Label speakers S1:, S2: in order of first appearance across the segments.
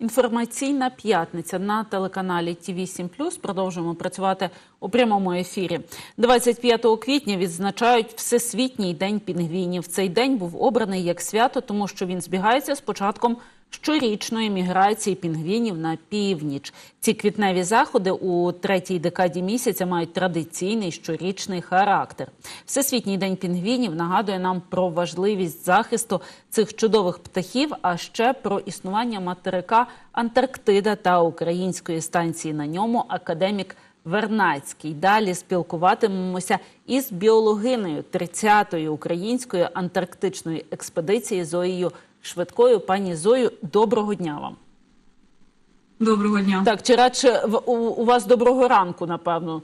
S1: інформаційна п'ятниця на телеканалі Ті 7 Продовжуємо працювати у прямому ефірі. 25 квітня відзначають Всесвітній день пінгвінів. Цей день був обраний як свято, тому що він збігається з початком щорічної міграції пінгвінів на північ. Ці квітневі заходи у третій декаді місяця мають традиційний щорічний характер. Всесвітній день пінгвінів нагадує нам про важливість захисту цих чудових птахів, а ще про існування материка Антарктида та української станції на ньому академік. Вернацький. Далі спілкуватимемося із біологинею 30-ї української антарктичної експедиції Зоєю Швидкою. Пані Зою, доброго дня вам.
S2: Доброго дня.
S1: Так, чи радше у, у вас доброго ранку, напевно.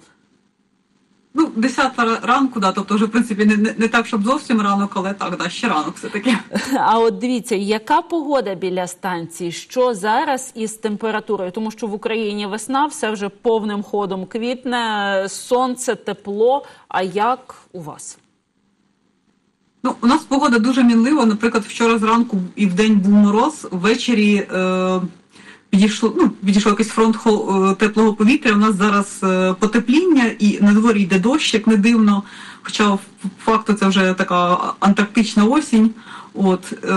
S2: Ну, 10 ранку, да, тобто вже, в принципі, не, не, не так, щоб зовсім ранок, але так, да, ще ранок все-таки.
S1: А от дивіться, яка погода біля станції? Що зараз із температурою? Тому що в Україні весна, все вже повним ходом квітне, сонце, тепло. А як у вас?
S2: Ну, у нас погода дуже мінлива. Наприклад, вчора зранку і в день був мороз, ввечері е, підійшло, ну, підійшов якийсь фронт хол- е, теплого повітря. У нас зараз е, потепління і на дворі йде дощ, як не дивно. Хоча факту це вже така антарктична осінь. От, е,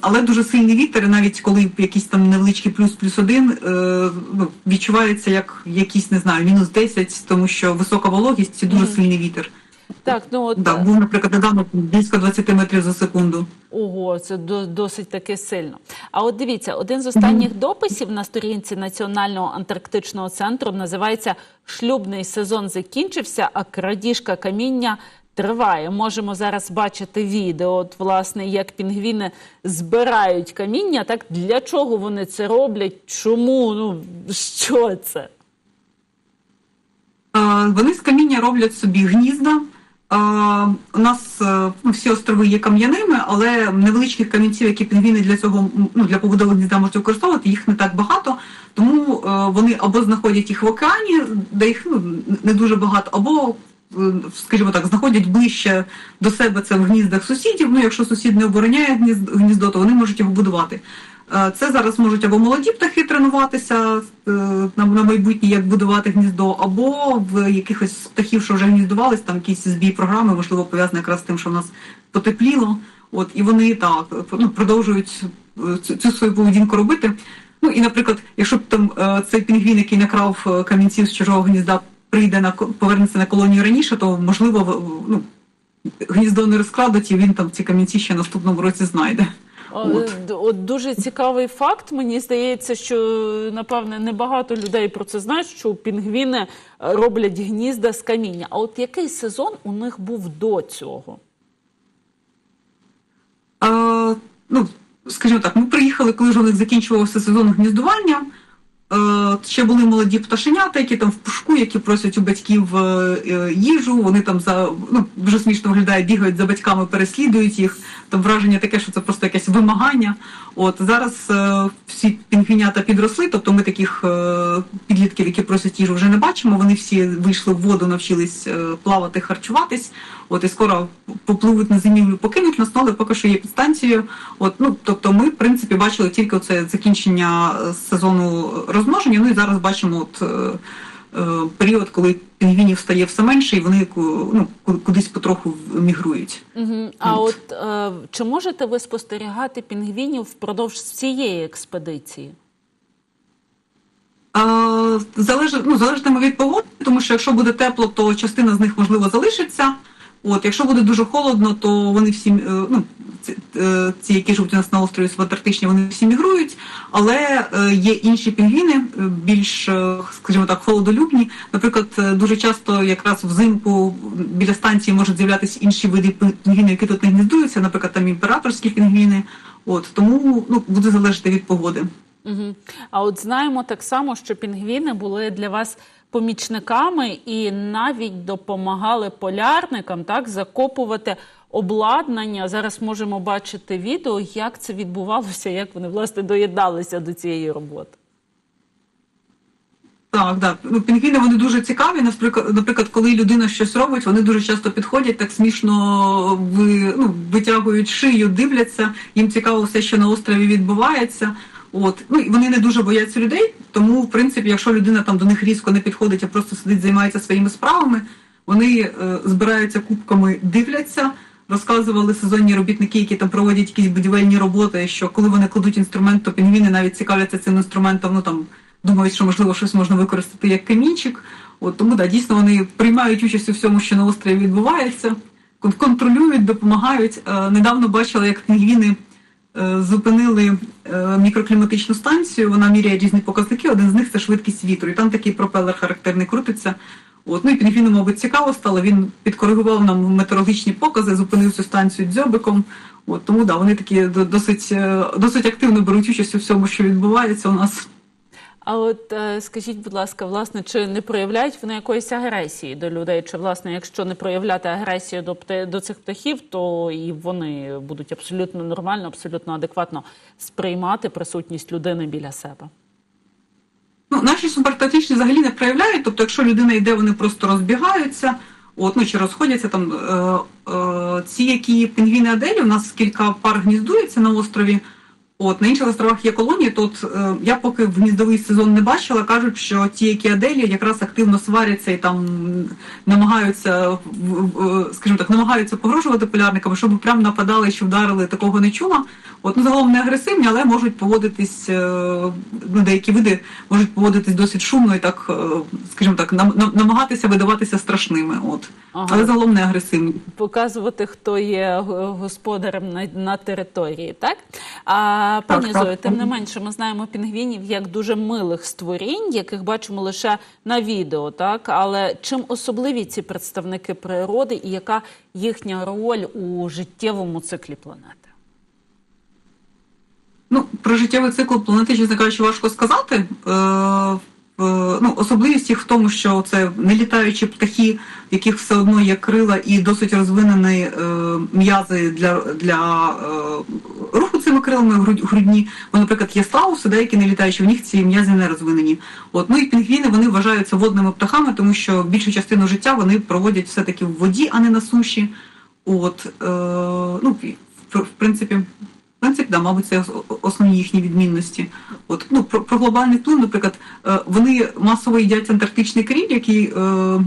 S2: але дуже сильний вітер, і навіть коли якийсь там невеличкий плюс плюс один, е, ну, відчувається як якийсь, не знаю, мінус 10, тому що висока вологість і дуже сильний вітер.
S1: Так, ну от
S2: Да, був, наприклад, недавно близько 20 метрів за секунду.
S1: Ого, це до, досить таки сильно. А от дивіться, один з останніх дописів на сторінці Національного антарктичного центру називається Шлюбний сезон закінчився, а крадіжка каміння триває. Можемо зараз бачити відео, от, власне, як пінгвіни збирають каміння. Так для чого вони це роблять? Чому? Ну що це?
S2: Е, Вони з каміння роблять собі гнізда. У нас е, ну, всі острови є кам'яними, але невеличких камінців, які пінгвіни для цього ну, для побудови гнізда можуть використовувати, їх не так багато. Тому е, вони або знаходять їх в океані, де їх ну, не дуже багато, або, е, скажімо так, знаходять ближче до себе це в гніздах сусідів. Ну, якщо сусід не обороняє гніз- гніздо, то вони можуть його будувати. Е, Це зараз можуть або молоді птахи тренуватися е, на, майбутнє, як будувати гніздо, або в якихось птахів, що вже гніздувались, там якісь збій програми, можливо, пов'язані якраз з тим, що в нас потепліло. От і вони так ну, продовжують е, цю, цю свою поведінку робити. Ну і, наприклад, якщо б там цей пінгвін, який накрав камінців з чужого гнізда, прийде на повернеться на колонію раніше, то можливо ну, гніздо не розкрадуть, і він там ці камінці ще наступному році знайде. От
S1: дуже цікавий факт. Мені здається, що напевне небагато людей про це знають, що пінгвіни е, роблять гнізда з каміння. А от який сезон у них був до цього?
S2: А, ну, скажімо так, ми приїхали, коли ж у них закінчувався сезон гніздування. Е, ще були молоді пташенята, які там в пушку, які просять у батьків е, е, їжу. Вони там за ну дуже смішно виглядає, бігають за батьками, переслідують їх. Там враження таке, що це просто якесь вимагання. От зараз е, всі пінгвінята підросли, тобто ми таких е, підлітків, які просять їжу, вже не бачимо. Вони всі вийшли в воду, навчились е, плавати, харчуватись. От і скоро попливуть на зимівлю, покинуть нас, але поки що є підстанцією. От ну тобто, ми в принципі бачили тільки це закінчення е, сезону розмноження. Ну і зараз бачимо от. е, Період, коли пінгвінів стає все менше, і вони ну, кудись потроху мігрують.
S1: Угу. А
S2: От.
S1: от е, чи можете ви спостерігати пінгвінів впродовж цієї експедиції?
S2: Залежить, ну, залежатиме від погоди, тому що якщо буде тепло, то частина з них можливо залишиться. От, якщо буде дуже холодно, то вони всі, е, ну, ці, е, ці, які живуть у нас на острові субантарктичні, вони всі мігрують. Але е, є інші пінгвіни, більш, скажімо так, холодолюбні. Наприклад, дуже часто якраз взимку біля станції можуть з'являтися інші види пінгвінів, які тут не гніздуються, наприклад, там імператорські пінгвіни. От, тому ну, буде залежати від погоди.
S1: Угу. А от знаємо так само, що пінгвіни були для вас помічниками і навіть допомагали полярникам так закопувати обладнання. Зараз можемо бачити відео, як це відбувалося, як вони власне доєдналися до цієї роботи.
S2: Так, так. Ну, пінгвіни вони дуже цікаві. Наприклад, коли людина щось робить, вони дуже часто підходять, так смішно ви, ну, витягують шию, дивляться. Їм цікаво все, що на острові відбувається. От ну і вони не дуже бояться людей. Тому, в принципі, якщо людина там до них різко не підходить, а просто сидить, займається своїми справами, вони е, збираються кубками, дивляться. Розказували сезонні робітники, які там проводять якісь будівельні роботи, що коли вони кладуть інструмент, то пінгвіни навіть цікавляться цим інструментом. Ну там думають, що можливо щось можна використати як камінчик. От тому да, дійсно вони приймають участь у всьому, що на острові відбувається, кон- контролюють, допомагають. Е, недавно бачила, як пінгвіни зупинили е, мікрокліматичну станцію. Вона міряє різні показники. Один з них це швидкість вітру. І там такий пропелер характерний крутиться. От, ну і пінгвіну, мабуть, цікаво стало. Він підкоригував нам метеорологічні покази, зупинив цю станцію дзьобиком. От тому да, вони такі досить, е, досить активно беруть участь у всьому, що відбувається у нас.
S1: А от е, скажіть, будь ласка, власне, чи не проявляють вони якоїсь агресії до людей? Чи власне, якщо не проявляти агресію до до цих птахів, то і вони будуть абсолютно нормально, абсолютно адекватно сприймати присутність людини біля себе?
S2: Ну, наші субарктичні взагалі не проявляють. Тобто, якщо людина йде, вони просто розбігаються, от, ну, чи розходяться там. Е, е, ці, які пінгвіни Аделі, у нас кілька пар гніздується на острові. От на інших островах є колонії. То от, е, я поки в гніздовий сезон не бачила, кажуть, що ті, які Аделі, якраз активно сваряться і там намагаються, в- скажімо так, намагаються погрожувати полярникам, щоб прям нападали, що вдарили, такого не чула. От ну загалом не агресивні, але можуть поводитись, е, ну, деякі види можуть поводитись досить шумно і так, е, скажімо так, нам, нам- намагатися видаватися страшними. От.
S1: Ага.
S2: Але загалом не агресивні.
S1: Показувати, хто є господарем на, на території, так? А пані
S2: так.
S1: Зою, тим не менше, ми знаємо пінгвінів як дуже милих створінь, яких бачимо лише на відео, так? Але чим особливі ці представники природи і яка їхня роль у життєвому циклі планети?
S2: Ну, про життєвий цикл планети, чесно кажучи, важко сказати. Е, ну, особливість їх в тому, що це нелітаючі птахи, в яких все одно є крила і досить розвинені е, м'язи для, для е, руху цими крилами грудні. Бо, наприклад, є страуси, деякі нелітаючі, в них ці м'язи не розвинені. От, ну і пінгвіни вони вважаються водними птахами, тому що більшу частину життя вони проводять все-таки в воді, а не на суші. От, е, ну, в принципі, принципі, да, мабуть, це основні їхні відмінності. От ну про, про глобальний вплив, наприклад, е, вони масово їдять антарктичний кріль, який е,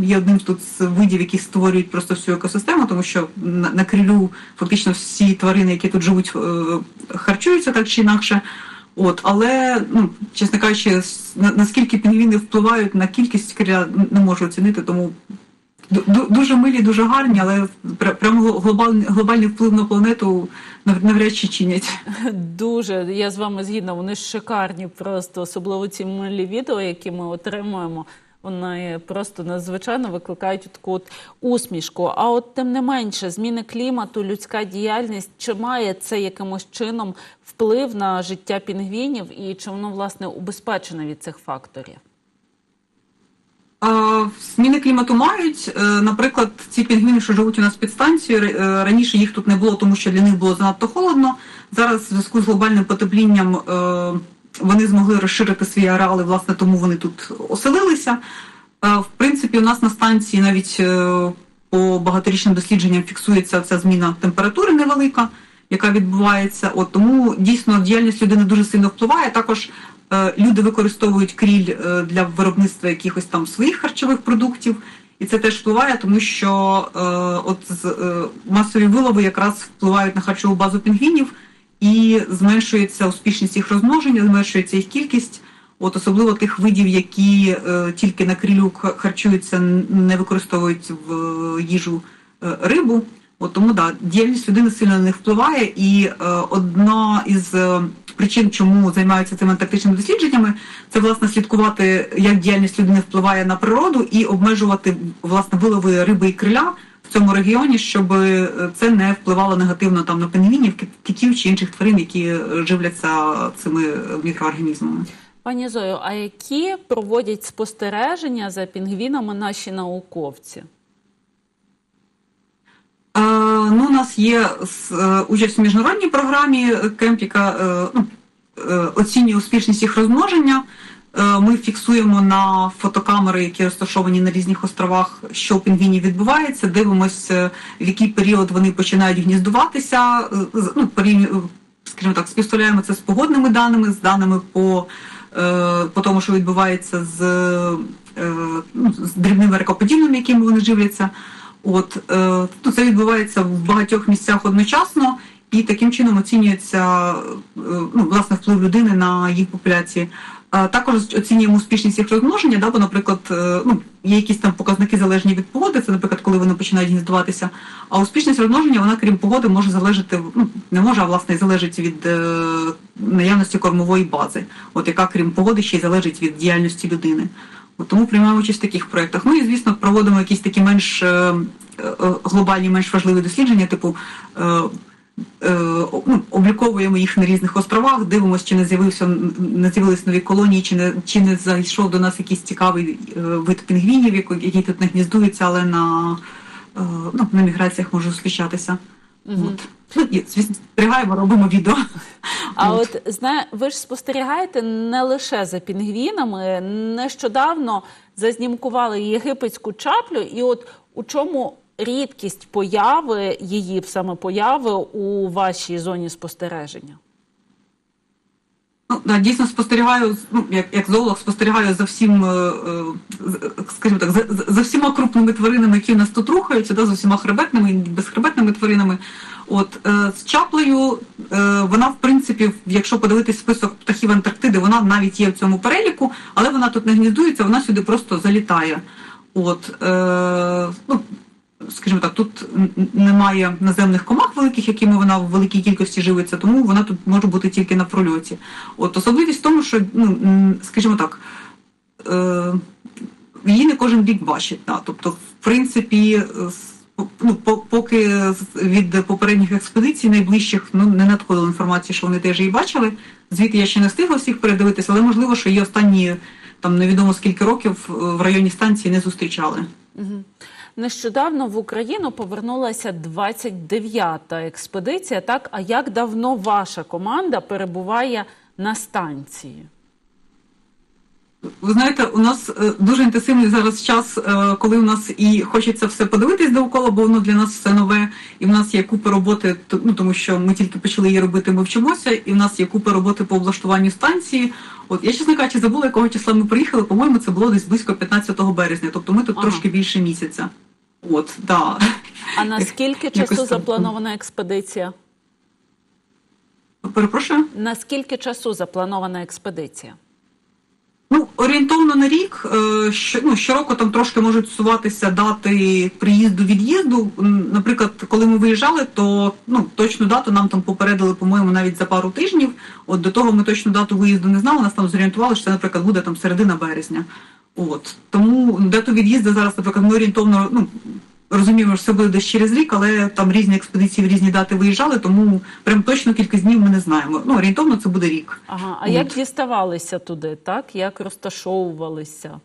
S2: є одним тут з видів, які створюють просто всю екосистему, тому що на, на крилю фактично всі тварини, які тут живуть, е, харчуються так чи інакше. От, але ну чесно кажучи, на- наскільки пінгвіни впливають на кількість криля, не можу оцінити, тому дуже милі, дуже гарні, але пр- прямо глобальний, глобальний вплив на планету нав- навряд чи чинять.
S1: Дуже я з вами згідна. Вони шикарні, просто особливо ці милі відео, які ми отримуємо. Вони просто надзвичайно викликають таку от усмішку. А от тим не менше, зміни клімату, людська діяльність, чи має це якимось чином вплив на життя пінгвінів, і чи воно власне убезпечене від цих факторів?
S2: Зміни клімату мають. Е, Наприклад, ці пінгвіни, що живуть у нас під станцією, е, раніше їх тут не було, тому що для них було занадто холодно. Зараз в зв'язку з глобальним потеплінням е, вони змогли розширити свої ареали, власне, тому вони тут оселилися. В принципі, у нас на станції навіть по багаторічним дослідженням фіксується ця зміна температури невелика, яка відбувається. От тому дійсно діяльність людини дуже сильно впливає. Також люди використовують кріль е, для виробництва якихось там своїх харчових продуктів, і це теж впливає, тому що е, от з, е, масові вилови якраз впливають на харчову базу пінгвінів і зменшується успішність їх розмноження, зменшується їх кількість. От особливо тих видів, які е, тільки на крилю харчуються, не використовують в е, їжу е, рибу. От тому да, діяльність людини сильно на них впливає, і е, одна із е, причин, чому займаються цими тактичними дослідженнями, це власне слідкувати, як діяльність людини впливає на природу, і обмежувати власне вилови риби і криля в цьому регіоні, щоб е, це не впливало негативно там на пінгвінів, кит- китів чи інших тварин, які е, живляться цими е, мікроорганізмами.
S1: Пані Зою, а які проводять спостереження за пінгвінами наші науковці?
S2: Ну, у нас є е, участь у міжнародній програмі кемп, яка е, ну, е, оцінює успішність їх розмноження. Ми фіксуємо на фотокамери, які розташовані на різних островах, що у пінгвінів відбувається. Дивимося, в який період вони починають гніздуватися. Ну, скажімо так, співставляємо це з погодними даними, з даними по, по тому, що відбувається з, ну, з дрібними ракоподібними, якими вони живляться. От е, ну, це відбувається в багатьох місцях одночасно, і таким чином оцінюється е, ну, власне вплив людини на їх популяції. А Також оцінюємо успішність їх розмноження, да, бо, наприклад, е, ну, є якісь там показники залежні від погоди, це, наприклад, коли вони починають гніздуватися. А успішність розмноження, вона, крім погоди, може залежати, ну, не може, а власне і залежить від е, наявності кормової бази, от яка, крім погоди, ще й залежить від діяльності людини. Тому приймаємо участь в таких проєктах. Ну і, звісно, проводимо якісь такі менш е, е, глобальні, менш важливі дослідження, типу. е, е, ну, обліковуємо їх на різних островах, дивимося, чи не з'явився не з'явились нові колонії, чи не чи не зайшов до нас якийсь цікавий вид пінгвінів, які тут не гніздуються, але на, е, ну, на міграціях може зустрічатися.
S1: Мгм.
S2: От. Звісно, спостерігаємо, робимо відео.
S1: А
S2: От.
S1: зна, ви ж спостерігаєте не лише за пінгвінами. Нещодавно зазнімкували єгипетську чаплю, і от у чому рідкість появи її саме появи у вашій зоні спостереження?
S2: Ну, да, дійсно спостерігаю, ну, як, як зоолог, спостерігаю за всім, е, е, скажімо так, за, за- всіма крупними тваринами, які у нас тут рухаються, да, за всіма хребетними і безхребетними тваринами. От е, з чаплею вона, в принципі, якщо подивитись список птахів Антарктиди, вона навіть є в цьому переліку, але вона тут не гніздується, вона сюди просто залітає. От, ну, скажімо так, тут немає наземних комах великих, якими вона в великій кількості живиться, тому вона тут може бути тільки на прольоті. От особливість в тому, що, ну, скажімо так, е, її не кожен бік бачить. Да. Тобто, в принципі, ну, поки від попередніх експедицій найближчих ну, не надходило інформації, що вони теж її бачили. Звідти я ще не встигла всіх передивитися, але можливо, що її останні там невідомо скільки років е, в районі станції не зустрічали.
S1: Угу. Нещодавно в Україну повернулася 29-та експедиція. Так, а як давно ваша команда перебуває на станції?
S2: Ви знаєте, у нас е, дуже інтенсивний зараз час, е, коли у нас і хочеться все подивитись довкола, бо воно для нас все нове, і в нас є купа роботи, ну тому що ми тільки почали її робити, ми вчимося, і в нас є купа роботи по облаштуванню станції. От я чесно кажучи, забула, якого числа ми приїхали. По-моєму, це було десь близько 15 березня, тобто ми тут
S1: Ага.
S2: трошки більше місяця. От, да.
S1: А на скільки
S2: Якось
S1: часу запланована експедиція?
S2: Перепрошую.
S1: На скільки часу запланована експедиція?
S2: Ну, орієнтовно на рік. е, Що, ну, щороку там трошки можуть суватися дати приїзду від'їзду. Наприклад, коли ми виїжджали, то ну, точну дату нам там попередили, по-моєму, навіть за пару тижнів. От до того ми точну дату виїзду не знали. Нас там зорієнтували, що це, наприклад, буде там середина березня. От тому дату від'їзду зараз, наприклад, ми орієнтовно ну, розуміємо, що це буде десь через рік, але там різні експедиції в різні дати виїжджали, тому прям точно кількість днів ми не знаємо. Ну орієнтовно це буде рік.
S1: Ага, а
S2: От.
S1: як діставалися туди, так? Як розташовувалися?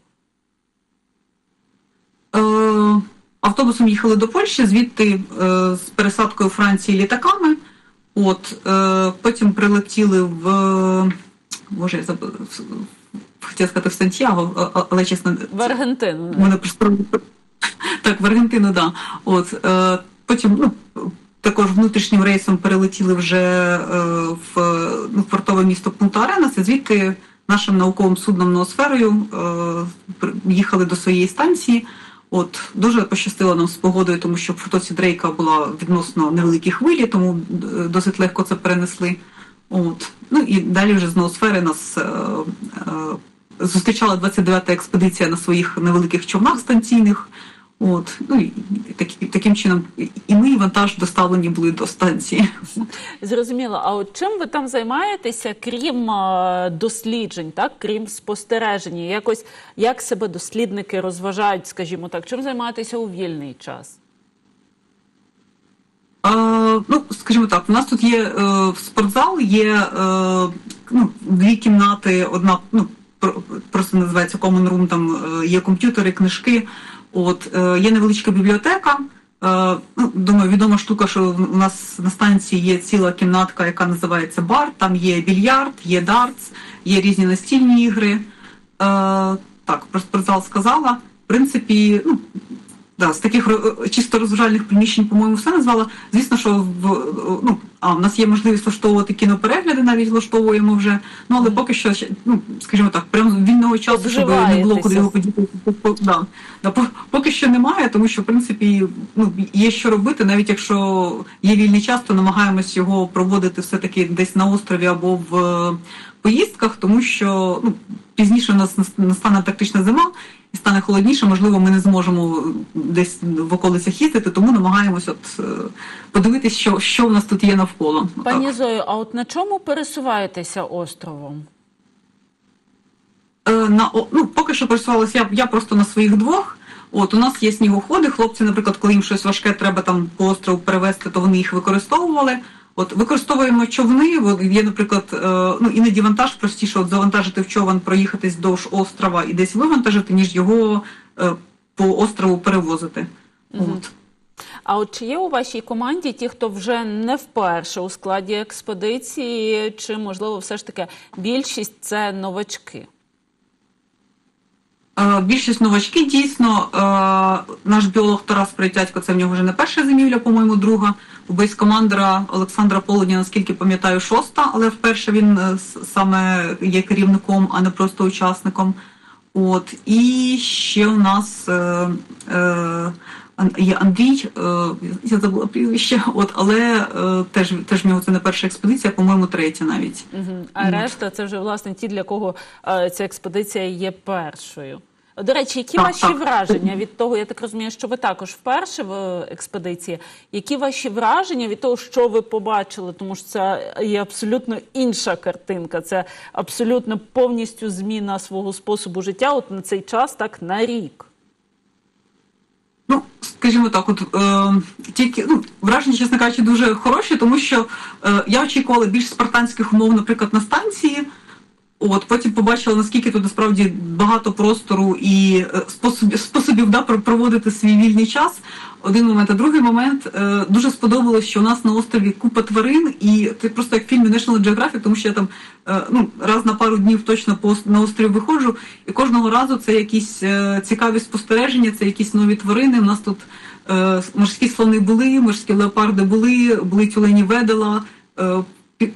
S2: Е, автобусом їхали до Польщі, звідти е, з пересадкою Франції літаками. От, е, потім прилетіли в. Боже, я забула. в- Хотіла сказати в Сантьяго, але чесно,
S1: В Аргентину.
S2: мене просто так, в Аргентину, да. От е, потім ну, також внутрішнім рейсом перелетіли вже е, в, ну, портове місто Пунта Арена. Це звідти нашим науковим судном ноосферою е, їхали до своєї станції. От дуже пощастило нам з погодою, тому що в протоці Дрейка була відносно невеликі хвилі, тому е, досить легко це перенесли. От. Ну і далі вже з ноосфери нас е, е, зустрічала 29-та експедиція на своїх невеликих човнах станційних. От. Ну, і такі, таким чином і ми, і вантаж доставлені були до станції.
S1: Зрозуміло. А от чим ви там займаєтеся, крім е, досліджень, так крім спостереження? Якось як себе дослідники розважають, скажімо так, чим займаєтеся у вільний час?
S2: Е, ну, скажімо так, у нас тут є е, спортзал, є е, ну, дві кімнати, одна ну, просто називається Common Room, там е, є комп'ютери, книжки. От, е, є невеличка бібліотека. Е, ну, думаю, відома штука, що у нас на станції є ціла кімнатка, яка називається бар. Там є більярд, є дартс, є різні настільні ігри. Так, про спортзал сказала. В принципі, ну, да, з таких ро- чисто розважальних приміщень, по-моєму, все назвала. Звісно, що в е, ну а в нас є можливість влаштовувати кіноперегляди, навіть влаштовуємо вже. Ну але поки що ну скажімо так, прямо вільного часу, щоб не було куди його подіти. по- по- Да, да, поки що немає, тому що в принципі ну є що робити, навіть якщо є вільний час, то намагаємось його проводити все таки десь на острові або в е, поїздках, тому що ну пізніше у нас- настане тактична зима і стане холодніше, можливо, ми не зможемо десь в околицях їздити, тому намагаємось от е, подивитись, що, що в нас тут є навколо.
S1: Пані Зою, а от на чому пересуваєтеся островом?
S2: Е, на ну, поки що пересувалася я, я просто на своїх двох. От у нас є снігоходи. Хлопці, наприклад, коли їм щось важке треба там по острову перевезти, то вони їх використовували. От використовуємо човни. Є, наприклад, е, ну іноді вантаж простіше от завантажити в човен, проїхатись вдовж острова і десь вивантажити, ніж його е, по острову перевозити. От.
S1: А от чи є у вашій команді ті, хто вже не вперше у складі експедиції, чи можливо все ж таки більшість це новачки?
S2: Е, Більшість новачки дійсно. Е, Наш біолог Тарас Притятько, це в нього вже не перша зимівля, по-моєму, друга. У бейскомандера Олександра Полудня, наскільки пам'ятаю, шоста, але вперше він е, саме є керівником, а не просто учасником. От і ще у нас е, е, є Андрій, е, я забула прізвище, от, але е, теж теж в нього це не перша експедиція, по-моєму, третя навіть.
S1: Угу. А решта це вже власне ті, для кого е, ця експедиція є першою. До речі, які
S2: Так,
S1: ваші
S2: так.
S1: враження від того? Я так розумію, що ви також вперше в е, експедиції. Які ваші враження від того, що ви побачили? Тому що це є абсолютно інша картинка. Це абсолютно повністю зміна свого способу життя. От на цей час, так на рік.
S2: Ну, скажімо так, от е, тільки ну, враження, чесно кажучи, дуже хороші, тому що е, я очікувала більш спартанських умов, наприклад, на станції. От потім побачила, наскільки тут насправді багато простору і е, способів, способів да, проводити свій вільний час. Один момент, а другий момент е, дуже сподобалось, що у нас на острові купа тварин, і це просто як в фільмі National Geographic, тому що я там е, ну раз на пару днів точно на острів виходжу, і кожного разу це якісь цікаві спостереження, це якісь нові тварини. У нас тут морські слони були, морські леопарди були, були тюлені ведела.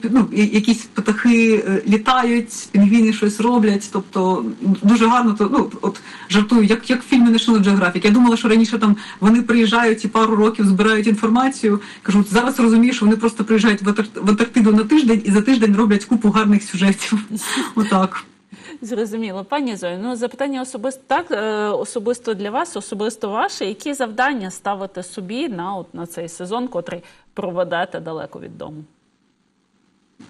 S2: Ну, якісь птахи е, літають, пінгвіни щось роблять. Тобто дуже гарно то ну от жартую, як, як в фільмі National Geographic. Я думала, що раніше там вони приїжджають і пару років збирають інформацію. Кажу, зараз розумію, що вони просто приїжджають в Антар- в Антарктиду на тиждень і за тиждень роблять купу гарних сюжетів. Отак.
S1: Зрозуміло, пані Зою. Ну запитання особисто так е, особисто для вас, особисто ваше. Які завдання ставите собі на от на цей сезон, котрий проведете далеко від дому?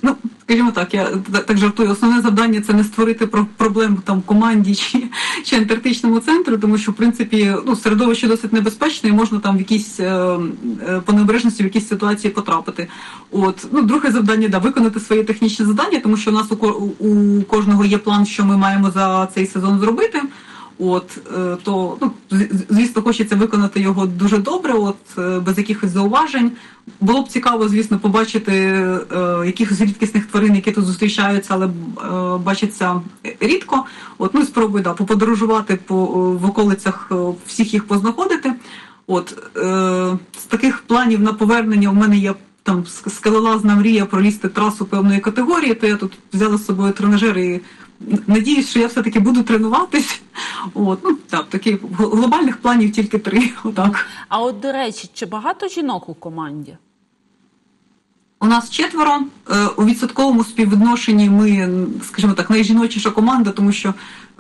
S2: Ну, скажімо так, я так жартую. Основне завдання це не створити про- проблем там команді чи, чи антарктичному центру, тому що в принципі ну середовище досить небезпечне, і можна там в якісь е, е, по необережності в якісь ситуації потрапити. От ну друге завдання да виконати своє технічне завдання, тому що у нас у, у кожного є план, що ми маємо за цей сезон зробити. От е, то ну звісно, хочеться виконати його дуже добре, от е, без якихось зауважень. Було б цікаво, звісно, побачити е, якихось рідкісних тварин, які тут зустрічаються, але е, бачаться рідко. От ну і спробую да, поподорожувати по е, в околицях, всіх їх познаходити. От е, з таких планів на повернення у мене є там ск- скелелазна мрія пролізти трасу певної категорії, то я тут взяла з собою тренажер і надіюсь, що я все-таки буду тренуватись. От, ну так, таких глобальних планів тільки три. Отак.
S1: А от до речі, чи багато жінок у команді?
S2: У нас четверо. Е, У відсотковому співвідношенні ми, скажімо так, найжіночіша команда, тому що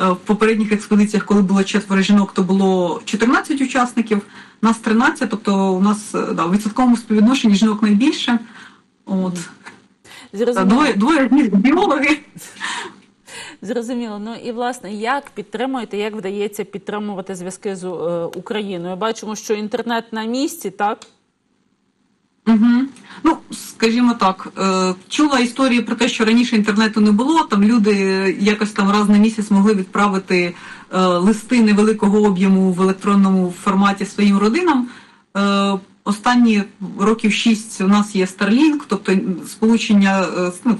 S2: е, в попередніх експедиціях, коли було четверо жінок, то було 14 учасників, нас 13, тобто у нас е, да, у відсотковому співвідношенні жінок найбільше. От.
S1: Зрозуміло.
S2: Двоє, двоє біологи.
S1: Зрозуміло. Ну і власне, як підтримуєте, як вдається підтримувати зв'язки з е, Україною? Бачимо, що інтернет на місці, так?
S2: Угу. Ну, скажімо так, е, чула історії про те, що раніше інтернету не було. Там люди якось там раз на місяць могли відправити е, листи невеликого об'єму в електронному форматі своїм родинам. Останні років шість у нас є Starlink, тобто сполучення е, ну,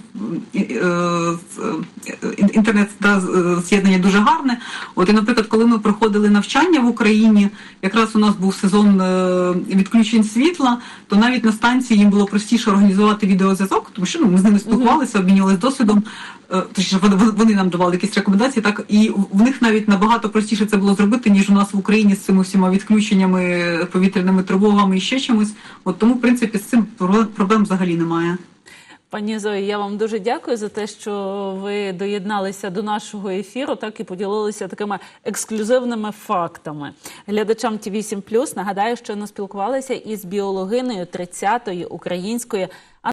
S2: е, е, інтернет з'єднання дуже гарне. От і, наприклад, коли ми проходили навчання в Україні, якраз у нас був сезон відключень світла, то навіть на станції їм було простіше організувати відеозв'язок, тому що ну, ми з ними спілкувалися, обмінювалися досвідом. Точніше, вони нам давали якісь рекомендації, так і в них навіть набагато простіше це було зробити, ніж у нас в Україні з цими всіма відключеннями, повітряними тривогами і ще чимось. От тому, в принципі, з цим проблем взагалі немає.
S1: Пані Зої, я вам дуже дякую за те, що ви доєдналися до нашого ефіру, так і поділилися такими ексклюзивними фактами. Глядачам ТІВІ 7 нагадаю, що ми спілкувалися із біологиною 30-ї української